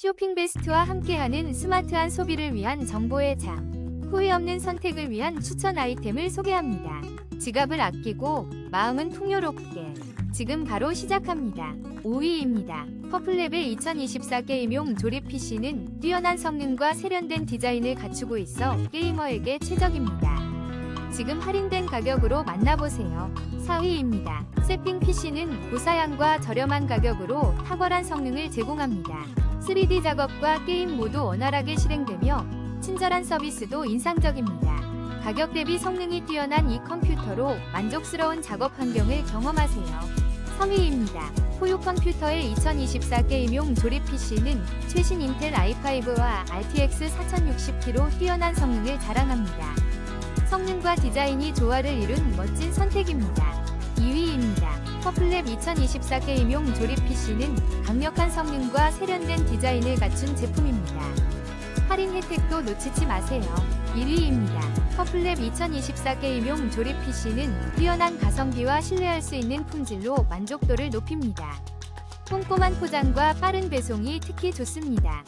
쇼핑 베스트와 함께하는 스마트한 소비를 위한 정보의 장. 후회 없는 선택을 위한 추천 아이템을 소개합니다. 지갑을 아끼고 마음은 풍요롭게. 지금 바로 시작합니다. 5위입니다. 퍼플랩의 2024 게임용 조립 PC는 뛰어난 성능과 세련된 디자인을 갖추고 있어 게이머에게 최적입니다. 지금 할인된 가격으로 만나보세요. 4위입니다. 세핑 PC는 고사양과 저렴한 가격으로 탁월한 성능을 제공합니다. 3D 작업과 게임 모두 원활하게 실행되며 친절한 서비스도 인상적입니다. 가격 대비 성능이 뛰어난 이 컴퓨터로 만족스러운 작업 환경을 경험하세요. 3위입니다. 호유 컴퓨터의 2024 게임용 조립 PC는 최신 인텔 i5와 RTX 4060T로 뛰어난 성능을 자랑합니다. 성능과 디자인이 조화를 이룬 멋진 선택입니다. 2위입니다. 퍼플랩 2024 게임용 조립 PC는 강력한 성능과 세련된 디자인을 갖춘 제품입니다. 할인 혜택도 놓치지 마세요. 1위입니다. 퍼플랩 2024 게임용 조립 PC는 뛰어난 가성비와 신뢰할 수 있는 품질로 만족도를 높입니다. 꼼꼼한 포장과 빠른 배송이 특히 좋습니다.